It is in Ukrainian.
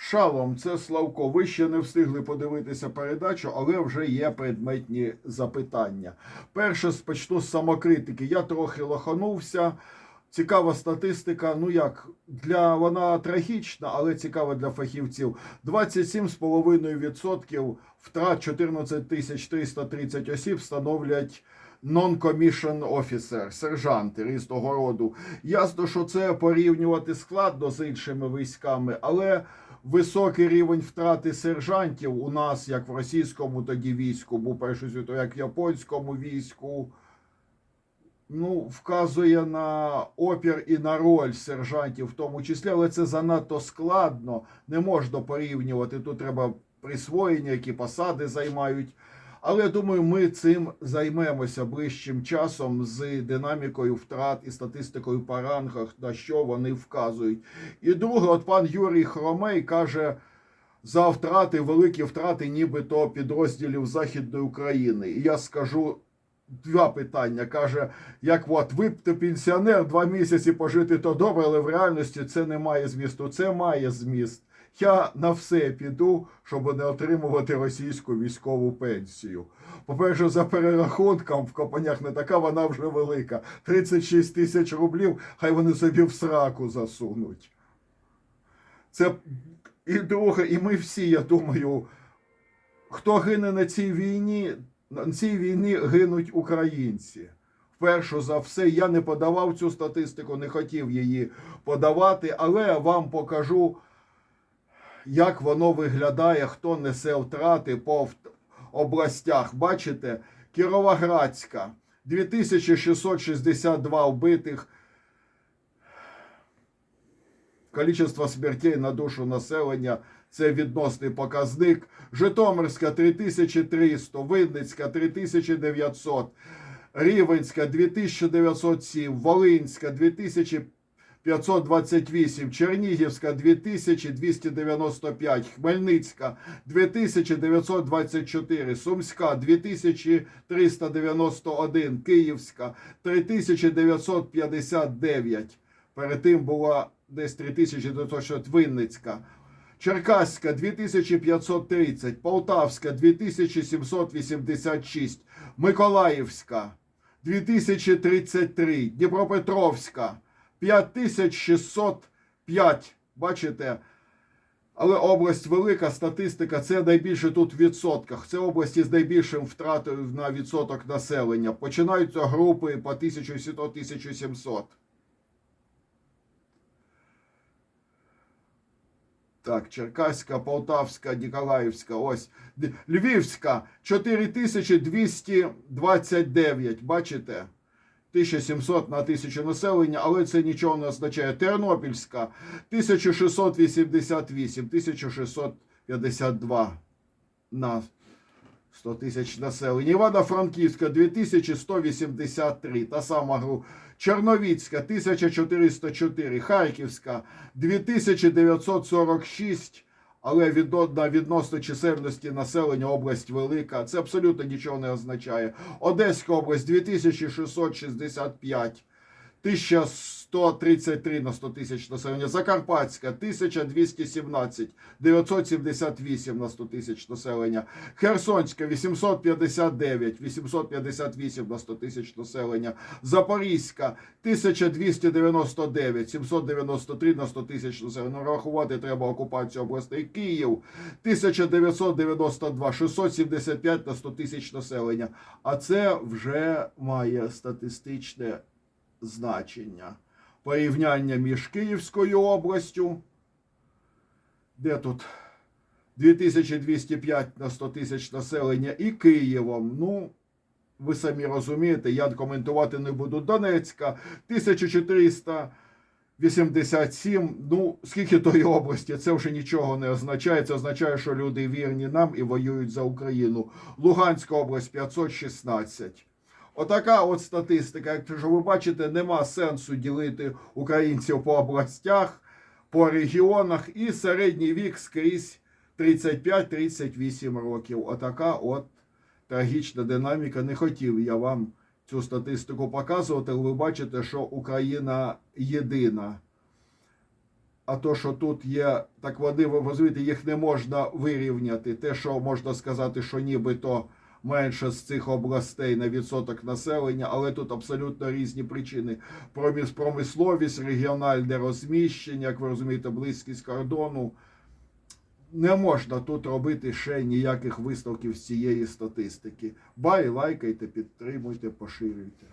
Шалом, це Славко. Ви ще не встигли подивитися передачу, але вже є предметні запитання. Перше спочну з самокритики. Я трохи лоханувся. Цікава статистика. Ну як для вона трагічна, але цікава для фахівців. 27,5% втрат 14 тисяч 330 осіб становлять non-commissioned officer, сержанти різного роду. Ясно, що це порівнювати складно з іншими військами, але високий рівень втрати сержантів у нас, як в російському тоді війську, був першу світу, як в японському війську. Ну, вказує на опір і на роль сержантів в тому числі, але це занадто складно. Не можна порівнювати. Тут треба присвоєння, які посади займають. Але я думаю, ми цим займемося ближчим часом з динамікою втрат і статистикою по рангах, на що вони вказують. І друге, от пан Юрій Хромей каже. За втрати, великі втрати, нібито підрозділів Західної України. І я скажу два питання. Каже, як от ви б пенсіонер, два місяці пожити то добре, але в реальності це не має змісту. Це має зміст. Я на все піду, щоб не отримувати російську військову пенсію. По-перше, за перерахунком в копанях не така вона вже велика. 36 тисяч рублів, хай вони собі в сраку засунуть. Це і друге, і ми всі, я думаю, хто гине на цій війні, на цій війні гинуть українці. Вперше за все, я не подавав цю статистику, не хотів її подавати, але я вам покажу, як воно виглядає, хто несе втрати по областях. Бачите, Кіровоградська 2662 вбитих. Количество смертей на душу населення це відносний показник. Житомирська 3300, Винницька 3900, Рівенська 2907, Волинська 2528, Чернігівська 2295, Хмельницька 2924, Сумська 2391, Київська 3959. Перед тим була десь 3960 Винницька. Черкаська 2530, Полтавська 2786, Миколаївська 2033, Дніпропетровська 5605. Бачите? Але область велика, статистика це найбільше тут в відсотках. Це області з найбільшим втратою на відсоток населення. Починаються групи по 1100-1700. Так, Черкаська, Полтавська, Ніколаївська, ось Львівська 4229. Бачите? 1700 на тисячу населення, але це нічого не означає. Тернопільська 1688, 1652 на 100 тисяч населення. Івано-Франківська 2183, та сама група. Чорновіцька 1404, Харківська 2946, але відно- відносно чисельності населення область велика. Це абсолютно нічого не означає. Одеська область 2665. 1133 на 100 тисяч населення. Закарпатська 1217, 978 на 100 тисяч населення. Херсонська 859, 858 на 100 тисяч населення. Запорізька 1299, 793 на 100 тисяч населення. Ну, Рахувати треба окупацію областей. Київ 1992, 675 на 100 тисяч населення. А це вже має статистичне значення. Порівняння між Київською областю, де тут 2205 на 100 тисяч населення, і Києвом. Ну, ви самі розумієте, я коментувати не буду. Донецька 1487. Ну, скільки тої області, це вже нічого не означає. Це означає, що люди вірні нам і воюють за Україну. Луганська область 516. Отака от статистика. Якщо ви бачите, нема сенсу ділити українців по областях, по регіонах, і середній вік скрізь 35-38 років. Отака от трагічна динаміка. Не хотів я вам цю статистику показувати, але ви бачите, що Україна єдина. А то, що тут є, так вони, ви розумієте, їх не можна вирівняти. Те, що можна сказати, що нібито менше з цих областей на відсоток населення, але тут абсолютно різні причини. Промисловість, регіональне розміщення, як ви розумієте, близькість кордону. Не можна тут робити ще ніяких висновків з цієї статистики. Бай, лайкайте, підтримуйте, поширюйте.